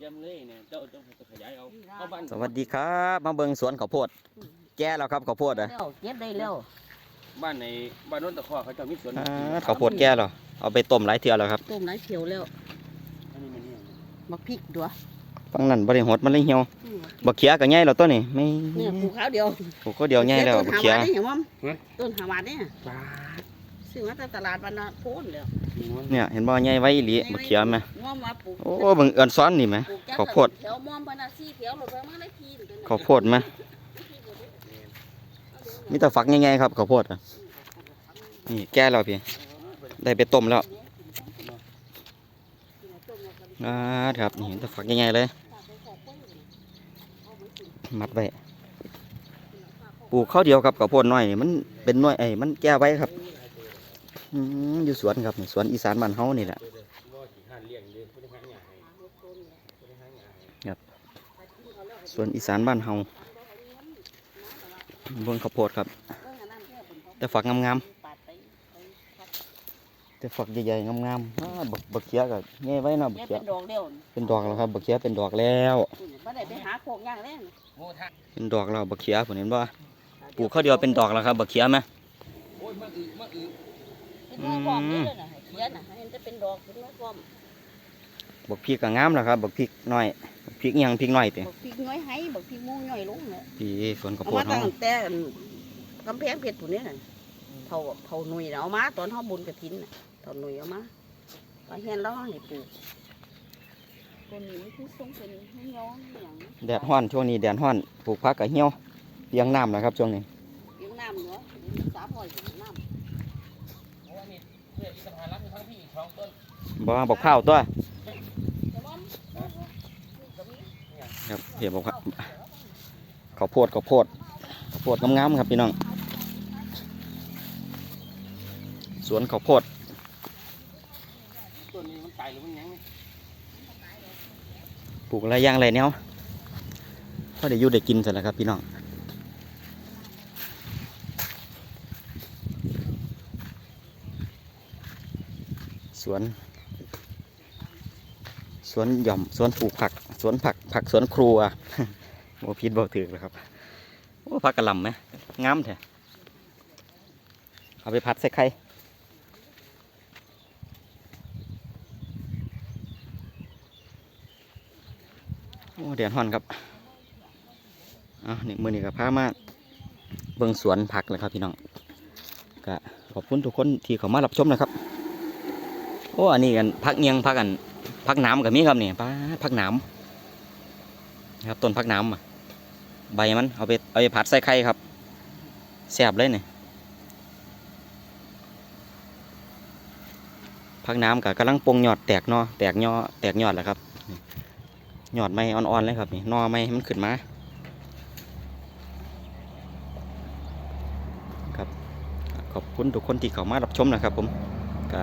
เยี่ยมเลยเนี่ยเจ้าเจ้าจะขยายเอาเอาบ้านสวัสดีครับ มาเบิ่งสวนข้าวโพด แก่แล้วครับข้าวโพดอะเร็วเก็บได้เร็วบ้านในบ้านโน้นตะขอเขาเจะมีสวนอ่าข้าวโพดแก่แล้วเอาไปต้มหลายเทื่อแล้วครับต้มไหลายเขียวแล้วอันนี้มันเนี่ยบักพริกตัวฝั่งนั้นบ่ได้หดมันเลยเหี่ยวอืมบักเขียก็ใหญ่แล้วตัวนี้ไม่เนี่ยปลูกขาวเดียวปลูกก็เดียวใหญ่แล้วต้นบักหาเขียวาดนี่เห็นมั้ยฮะต้นหาวาดเนี่ยบ้า ซื้อมาจากตลาดบ้านนาโพนเดียวเนี่ยเห็นบ่ใหญ่ไว้อีหลีบักเขียไหมง้อมมาปลูกโอ้เบิ่งเอิ้นซ้อนนี่ไหมปลูกจักข้าวโพดเขียวมอมพนาซีเขียวหลบไปมาได้ทีนข้าวโพดไหมมีแต่ฝักใหญ่ๆครับข้าวโพดอะนี่แก่แล้วพี่ได้ไปต้มแล้วอ่าครับนี่เห็นแต่ฝักใหญ่ๆเลยมัดไว้ปลูกข้าวเดียวครับข้าวโพดน้อยนี่มันเป็นหน้อยไอ้ยมันแก่ไว้ครับ อืมอยู่สวนครับนี่สวนอีสานบ้านเฮานี่แหละครับสวนอีสานบ้านเฮาเบิ่งข้าวโพดครับ แต่ฝักงามๆแต่ฝักใหญ่ๆงามๆอ้าบักบักเขียก็แง่ไว้เนาะบักเนี่ยเขียเป็นดอกเดียวเป็นดอกแล้วครับบักเขียเป็นดอกแล้วไม่ได้ไปหาโคกย่างเลยโอ้ท่าเป็นดอกแล้วบักเขียผมเห็นว่าปลูกข้าวเดียวเป็นดอกแล้วครับบักเขียไหมโอ้ย มาอึมาอึเป็นหัวพร้อมนี่เลยนะเขียนนะเห็นจะเป็นดอกเป็นหัวพร้อมบักพริกก็งามแล้วครับบักพริกน้อยบักพริกอิหยังพริกน้อยติบักพริกน้อยให้บักพริกมูย่อยลงเนี่ยพี่สวนข้าวเอาโพมาดตั้เฮางแต่กำแพงเพชรผู้นี้น่ะเท่าเท่าหนุ่ยน่ะเอามาตอนเฮาบุญกระถินน่ะเท่าหนุ่ยเอามาไปเห็นแล้วให้ปลูกตัวนี้มันคือทรงเป็นให้ย้อนอย่างแดดห้อนช่วงนี้แดดห้อนปลูกผักก็เหี่ยวเลี้ยงน้ำนะครับช่วงนี้ เลี้ยงน้ำเนาะสามร้อยถึงน้ำโอ้ย นี่เนี่ยอีสะพานรักอยู่ทั้งพี่อีกสองต้นบ่บักข้าวตัวครับเดี๋ยวบอกว่าข้าวโพดข้าวโพดข้าวโพดงามๆครับพี่น้องสวนข้าวโพดต้นนี้มันตายหรือมันยังนี่ปลูกอะไรย่างไรแนวพอได้อยู่ได้กินเสร็จแล้วครับพี่น้อง สวน สวนหย่อม สวนปลูกผัก สวนผัก ผักสวนครัวโมพิษบ่ถือเลยครับโอ้ผักกระหล่ำไหมงามแท้เอาไปผัดใส่ไข่โอ้เดือนห่อนครับเอานี่มือนี่กับพามาเบิ่งสวนผักเลยครับพี่น้องก็ขอบคุณทุกคนที่เข้ามารับชมนะครับ อ้อันนี้กันพักเงียงพักกันพักน้ำกับมีครับนี่ป้าพักน้ำนะครับต้นพักน้ำอะใบมันเอาไปเอาไปผัดใส่ไข่ครับแซ่บเลยเนี่ยพักน้ำกับกำลังปรุงยอดแตกนอแตกยอแตกยอดแล้วครับนี่ยอดไม้อ่อนๆเลยครับนี่นอไม้ให้มันขึ้นมาครับขอบคุณทุกคนที่เข้ามารับชมนะครับผมก็